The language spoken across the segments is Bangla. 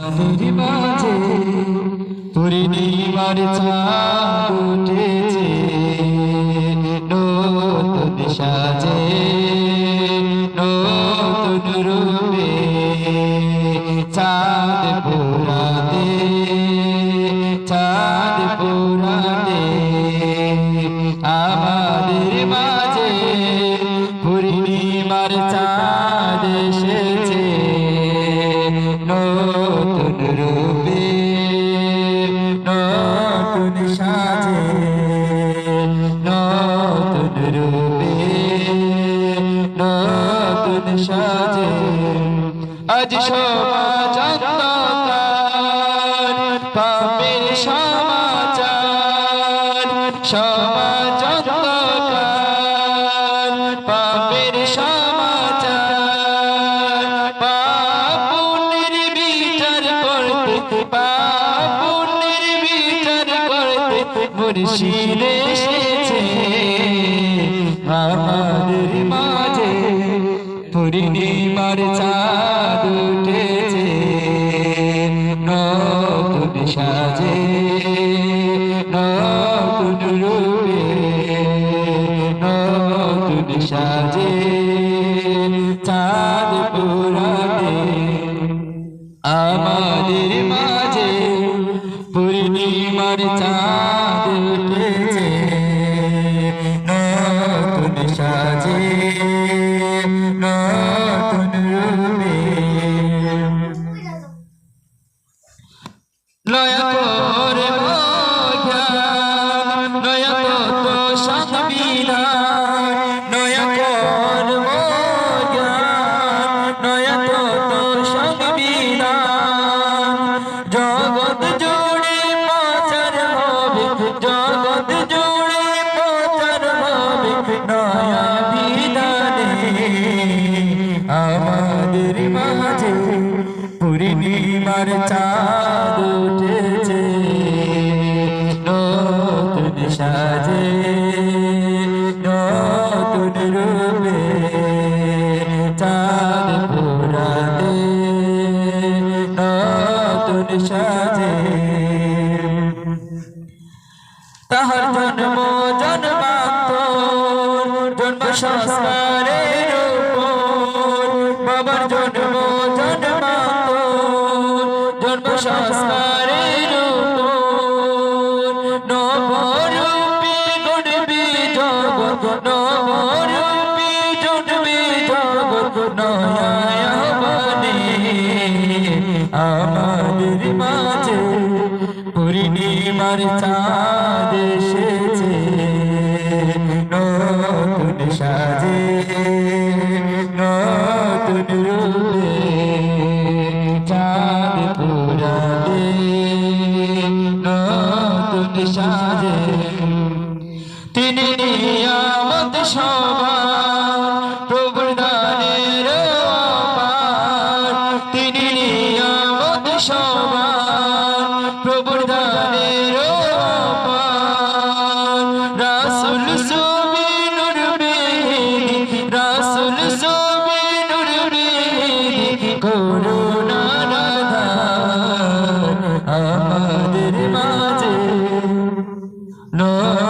আমাদের মাঝে পূর্ণিমার চাঁদ উঠেছে নতুন সাজে আজ সমাজ অন্ধকার পাপের সমাচার সমাজ অন্ধকার পাপের সমাচার। পাপুনের বিচার করতে পাপুনের বিচার করতে মুর্শিদ এসেছে। মাঝে পূর্ণিমার চাঁদ উঠেছে, নতুন সাজে, নতুন রূপে, নতুন সাজে, চাঁদ পুরাতে আমাদের মাঝে পূর্ণিমার চাঁদ উঠেছে। নয়া করে নয়া কত সংবিধান নয়া কর নয়া কত সংবিধান জগৎ জুড়ে প্রচার হবে, জগৎ জুড়ে প্রচার হবে, নয়া বিধানে আমাদের মাঝে। পূর্ণিমার চাঁদ উঠেছে পূর্ণিমার চাঁদ এসেছে নতুন সাজে নতুন রূপে চাঁদ পুরাতে নতুন সাজে। তিনি নিয়ামত সবার নতুন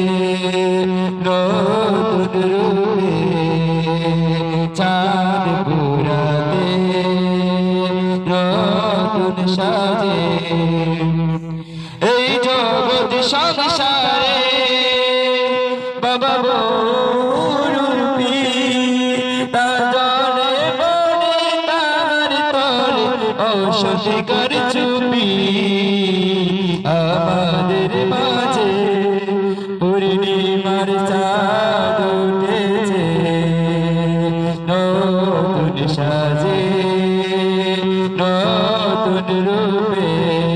এই জগৎ সংসারে বাবা রূপী তাজরে মনে তার তরে ঔষধি মধুর রূপে